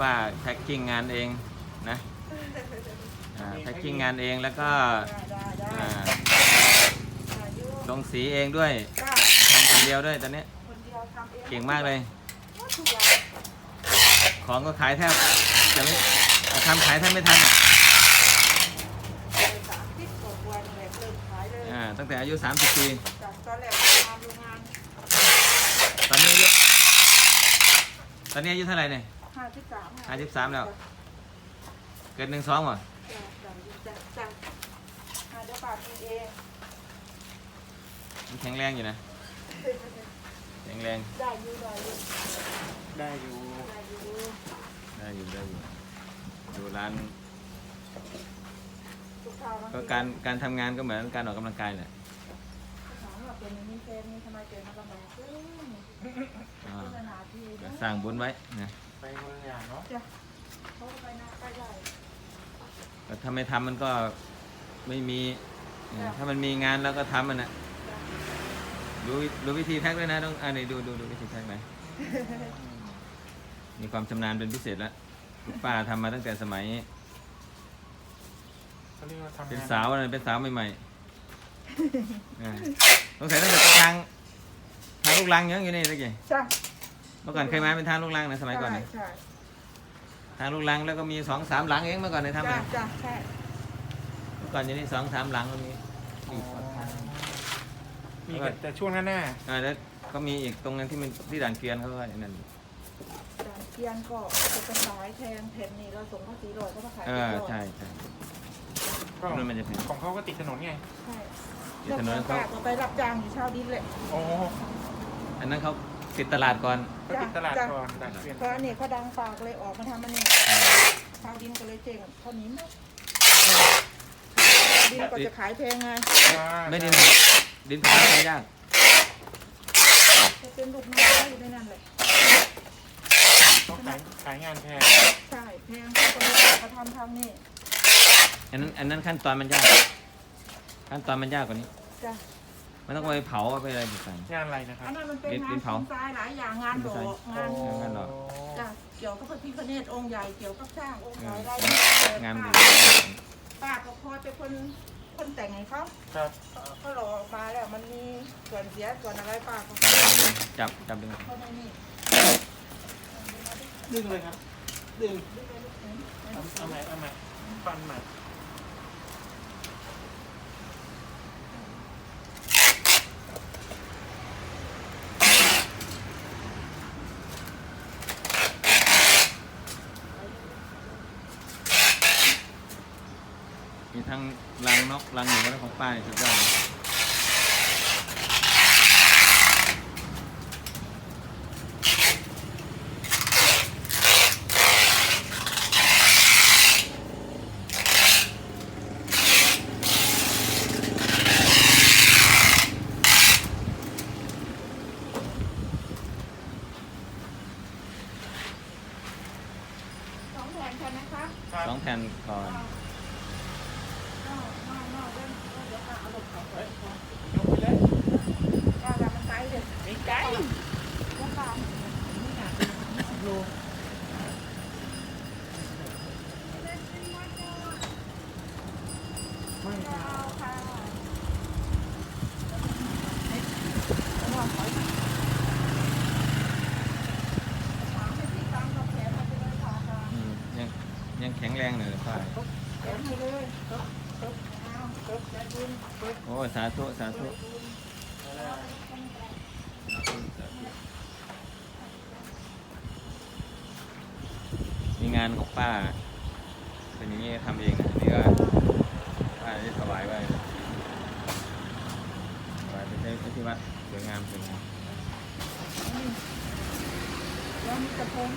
ป้าแพ็กกิ้งงานเองนะอ่าแพ็กกิ้งงานเองแล้วก็ได้ได้อ่าอายุลงสีเองด้วยก็ทำคนเดียวด้วยตอนนี้คนเดียวทำเองเก่งมากเลย ทุกอย่างของก็ขายแทบจะไม่ทำขายแทบไม่ทันอะเลยสามสิบกว่าวันแรกเริ่มขายเลยอ่าตั้งแต่อายุ 30 ปี จากตอนแรกทำโรงงานตอนนี้อายุตอนนี้อายุเท่าไหร่เนี่ย ห้าสิบสามห้าสิบสามแล้ว เกิดหนึ่งสองว่ะจ้ะจ้ะจ้ะจ้ะอ่าเดี๋ยวปากกินเองมันแข็งแรงอยู่นะ แข็งแรง ได้อยู่ได้อยู่ได้อยู่ได้อยู่ได้อยู่ได้อยู่ดูร้าน ทุกคราวบงทีก็การการทำงานก็เหมือนการออกกำลังกายแหละถามว่าเป็นอย่างนี้แฟนนี่ทำไมเกิดมาลำบากเอออ่าโฆษณาที่ก็สร้างบุญไว้นะ เนาะจ้ะเขาก็ไปนะไปได้แต่ถ้าไม่ทำมันก็ไม่มีเออถ้ามันมีงานแล้วก็ทำมันนะจ้ะดูดูวิธีแพ็กด้วยนะต้องอันนี้ดูดูดูวิธีแพ็กไหนอยมีความชำนาญเป็นพิเศษแล้วคุณป้าทำมาตั้งแต่สมัย เขาเรียกว่าทำงานเป็นสาวนะเป็นสาวใหม่ๆอ่าสงสัยตั้งแต่ทางทางลูกลังยังอยู่นี่ตะกี้จ้ะเมื่อก่อนเคยมาเป็นทางลูกลังนะสมัยก่อนนะใช่ ทางลูกลังแล้วก็มีสองสามหลังเองเมื่อก่อนในใช่ทำจ้ะนะจ้ะใช่เมื่อก่อนอยู่นี่สองสามหลังก็มีอ๋อีกอมีแต่แต่ช่วงหน้าหน้าอ่าแล้วก็มีอีกตรงนั้นที่มันที่ด่านเกวียนเขาว่าอย่างนั้นจานเทียนก็จะเป็นสายแทงแผ่นนี่เราส่งภาษีลอยก็มาขายเอเป็นอร้อยใช่ใช่ก็นั่นมันจะแพงของเขาก็ติดถนนไงใช่ที่ถนนเจ้าเขาของก็ไปรับจ้างอยู่เช่าดินเลยโอ้อันนั้นเขา ติดตลาดก่อน ก็ติดตลาดก่อนดักเปลี่ยนเพราะอันนี้เขาดังปากเลยออกมาทำอันนี้เช่าดินก็เลยเจ๊งเท่านี้ไหมดินก็จะขายแพงไงไม่ดินดินเผาทำยากจะเป็นลูกน้องอยู่ในนั้นเลยต้องขายขายงานแพงใช่แพงเขาก็เลยเขาทำทำนี่อันนั้นอันนั้นขั้นตอนมันยาก ขั้นตอนมันยากกว่านี้จ้ะ มันต้องไปเผาเอาไปอะไรต่าง งานอะไรนะครับอันนั้นมันเป็นดินงาดินนเผาทรายหลายอย่างงานดอกงานโอ้งั้นเหรอ จ้ะเกี่ยวกับพระพิฆเนศองค์ใหญ่เกี่ยวกับสร้างองค์ใหญ่ได้ๆงานดีป้าก็คอยเป็นคนคนแต่งให้เขาครับเขาหล่อออกมาแล้วมันมีส่วนเสียส่วนอะไรป้าก็จับจับดึงเขาไม่นี่ดึงเลยครับดึงเอาเอาใหม่เอาใหม่ฟันใหม่ มีทั้งรังนกรังหนูและของป้านี่สุดยอดเลยสองแผ่นใช่ไหมคะครับสองแผ่นก่อน ยวเดี๋ยวป้าเอาลงเขาไป ยกไปเลย ป้าจะมันไกลเลย ไม่ไกล แล้วป้า โล ไม่ค เอา รับ ค่ะนอกถอยมาถามให้พี่ตามกับแขนมาจะได้พาค่ะ อืมยังยังแข็งแรงหน่อยป้า แขนให้ โอ้ยสาธุสาธุมีงานของป้า เป็นอย่างนี้ทำเองนะนี่ก็ป้าได้ถวายไว้ถวายไปใช้ที่วัดสวยงามสวยงามแล้วมีกระทง